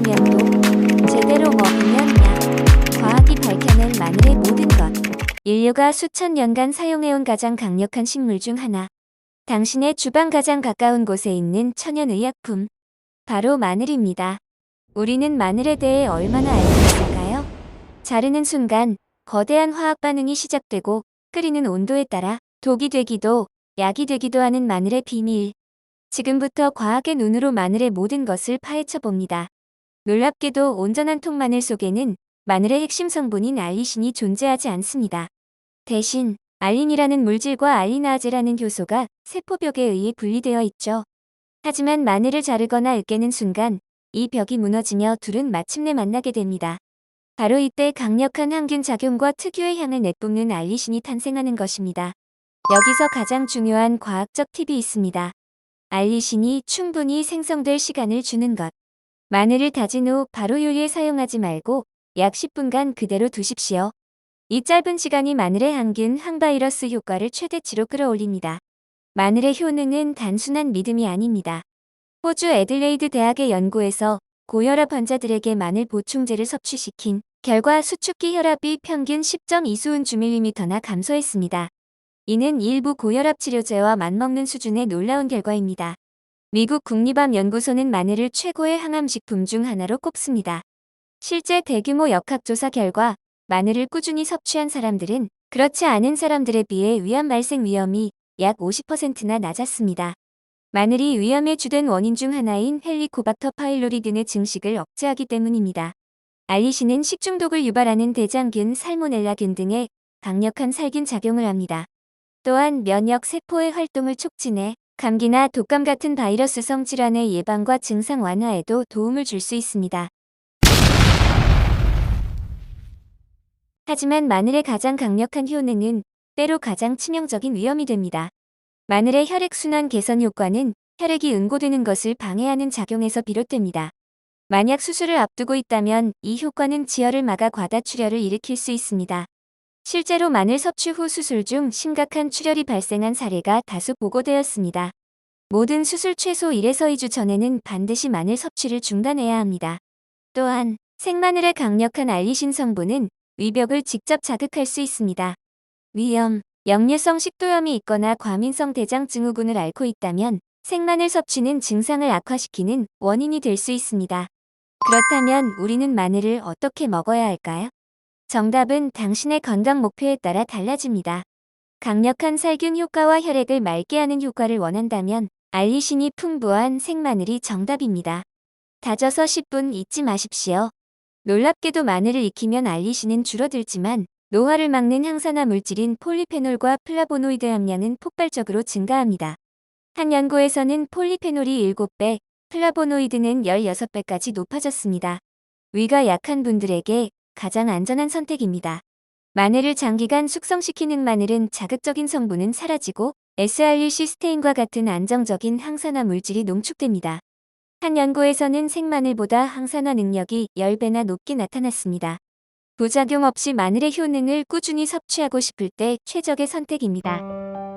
먹으면 독, 제대로 먹으면 약. 과학이 밝혀낸 마늘의 모든 것. 인류가 수천 년간 사용해온 가장 강력한 식물 중 하나. 당신의 주방 가장 가까운 곳에 있는 천연의약품. 바로 마늘입니다. 우리는 마늘에 대해 얼마나 알고 있을까요? 자르는 순간 거대한 화학 반응이 시작되고 끓이는 온도에 따라 독이 되기도 약이 되기도 하는 마늘의 비밀. 지금부터 과학의 눈으로 마늘의 모든 것을 파헤쳐 봅니다. 놀랍게도 온전한 통마늘 속에는 마늘의 핵심 성분인 알리신이 존재하지 않습니다. 대신 알린이라는 물질과 알리나아제라는 효소가 세포벽에 의해 분리되어 있죠. 하지만 마늘을 자르거나 으깨는 순간 이 벽이 무너지며 둘은 마침내 만나게 됩니다. 바로 이때 강력한 항균 작용과 특유의 향을 내뿜는 알리신이 탄생하는 것입니다. 여기서 가장 중요한 과학적 팁이 있습니다. 알리신이 충분히 생성될 시간을 주는 것. 마늘을 다진 후 바로 요리에 사용하지 말고 약 10분간 그대로 두십시오. 이 짧은 시간이 마늘의 항균, 항바이러스 효과를 최대치로 끌어올립니다. 마늘의 효능은 단순한 믿음이 아닙니다. 호주 애들레이드 대학의 연구에서 고혈압 환자들에게 마늘 보충제를 섭취시킨 결과 수축기 혈압이 평균 10.2수은 주밀리미터나 감소했습니다. 이는 일부 고혈압 치료제와 맞먹는 수준의 놀라운 결과입니다. 미국 국립암연구소는 마늘을 최고의 항암식품 중 하나로 꼽습니다. 실제 대규모 역학조사 결과 마늘을 꾸준히 섭취한 사람들은 그렇지 않은 사람들에 비해 위암 발생 위험이 약 50%나 낮았습니다. 마늘이 위암의 주된 원인 중 하나인 헬리코박터 파일로리든의 증식을 억제하기 때문입니다. 알리신은 식중독을 유발하는 대장균, 살모넬라균 등의 강력한 살균 작용을 합니다. 또한 면역 세포의 활동을 촉진해 감기나 독감 같은 바이러스성 질환의 예방과 증상 완화에도 도움을 줄 수 있습니다. 하지만 마늘의 가장 강력한 효능은 때로 가장 치명적인 위험이 됩니다. 마늘의 혈액순환 개선 효과는 혈액이 응고되는 것을 방해하는 작용에서 비롯됩니다. 만약 수술을 앞두고 있다면 이 효과는 지혈을 막아 과다출혈을 일으킬 수 있습니다. 실제로 마늘 섭취 후 수술 중 심각한 출혈이 발생한 사례가 다수 보고되었습니다. 모든 수술 최소 1에서 2주 전에는 반드시 마늘 섭취를 중단해야 합니다. 또한 생마늘의 강력한 알리신 성분은 위벽을 직접 자극할 수 있습니다. 위염, 역류성 식도염이 있거나 과민성 대장 증후군을 앓고 있다면 생마늘 섭취는 증상을 악화시키는 원인이 될 수 있습니다. 그렇다면 우리는 마늘을 어떻게 먹어야 할까요? 정답은 당신의 건강 목표에 따라 달라집니다. 강력한 살균 효과와 혈액을 맑게 하는 효과를 원한다면 알리신이 풍부한 생마늘이 정답입니다. 다져서 10분 잊지 마십시오. 놀랍게도 마늘을 익히면 알리신은 줄어들지만 노화를 막는 항산화 물질인 폴리페놀과 플라보노이드 함량은 폭발적으로 증가합니다. 한 연구에서는 폴리페놀이 7배, 플라보노이드는 16배까지 높아졌습니다. 위가 약한 분들에게 가장 안전한 선택입니다. 마늘을 장기간 숙성시키는 마늘은 자극적인 성분은 사라지고 SRC-스테인과 같은 안정적인 항산화 물질이 농축됩니다. 한 연구에서는 생마늘보다 항산화 능력이 10배나 높게 나타났습니다. 부작용 없이 마늘의 효능을 꾸준히 섭취하고 싶을 때 최적의 선택입니다.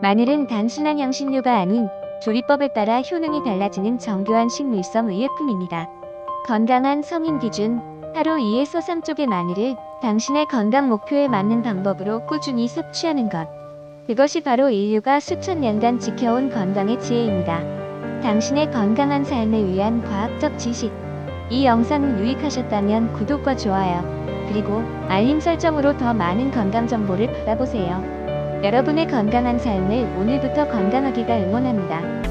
마늘은 단순한 향신료가 아닌 조리법에 따라 효능이 달라지는 정교한 식물성 의약품입니다. 건강한 성인 기준 하루 2에서 3쪽의 마늘을 당신의 건강 목표에 맞는 방법으로 꾸준히 섭취하는 것. 그것이 바로 인류가 수천 년간 지켜온 건강의 지혜입니다. 당신의 건강한 삶을 위한 과학적 지식. 이 영상이 유익하셨다면 구독과 좋아요, 그리고 알림 설정으로 더 많은 건강 정보를 받아보세요. 여러분의 건강한 삶을 오늘부터 건강하기가 응원합니다.